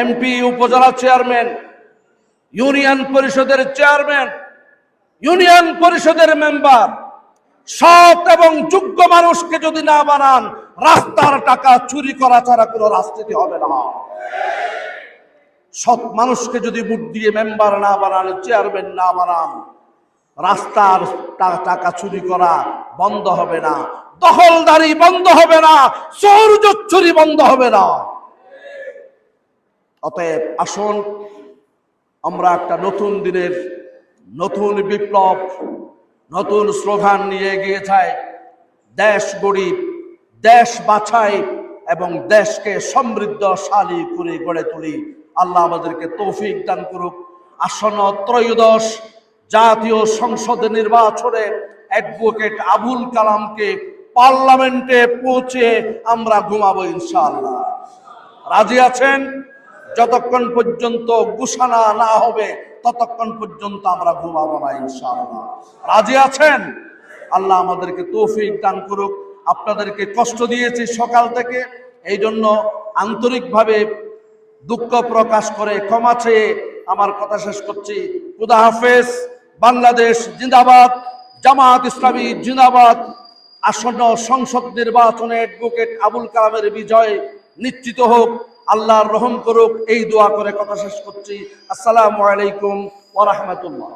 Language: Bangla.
এমপি, উপজেলা চেয়ারম্যান, ইউনিয়ন পরিষদের চেয়ারম্যান, ইউনিয়ন পরিষদের মেম্বার, সৎ এবং যোগ্য মানুষকে যদি না বানান, রাস্তার টাকা চুরি করা ছাড়া কোনো রাজনীতি হবে না। সৎ মানুষকে যদি ভোট দিয়ে মেম্বার না বানান, চেয়ারম্যান না বানান, রাস্তার টাকা চুরি করা বন্ধ হবে না। দখলদারি বন্ধ হবে না চোর চুরি বন্ধ হবে না। অতএব আসুন, আমরা একটা নতুন দিনের নতুন বিপ্লব, নতুন স্লোগান নিয়ে এগিয়ে যাই। দেশ গরিব, দেশ বাছাই এবং দেশকে সমৃদ্ধশালী করে গড়ে তুলি। আল্লাহ আমাদেরকে তৌফিক দান করুক। আসন্ন ত্রয়োদশ জাতীয় সংসদ নির্বাচনে অ্যাডভোকেট আবুল কালামকে পার্লামেন্টে পৌঁছে আমরা ঘুমাবো ইনশাআল্লাহ। রাজি আছেন? যতক্ষণ পর্যন্ত গুসানা না হবে, ততক্ষণ পর্যন্ত আমরা ঘুমাবো না, ইনশাআল্লাহ। রাজি আছেন? আল্লাহ আমাদেরকে তৌফিক দান করুক। আপনাদেরকে কষ্ট দিয়েছি সকাল থেকে এই জন্য আন্তরিকভাবে দুঃখ প্রকাশ করে ক্ষমা চেয়ে আমার কথা শেষ করছি। খুদা হাফেজ, বাংলাদেশ জিন্দাবাদ, জামাত ইসলামী জিন্দাবাদ। আসন্ন সংসদ নির্বাচনে অ্যাডভোকেট আবুল কালামের বিজয় নিশ্চিত হোক। আল্লাহর রহম করুক এই দোয়া করে কথা শেষ করছি। আসসালামু আলাইকুম ওয়া রাহমাতুল্লাহ।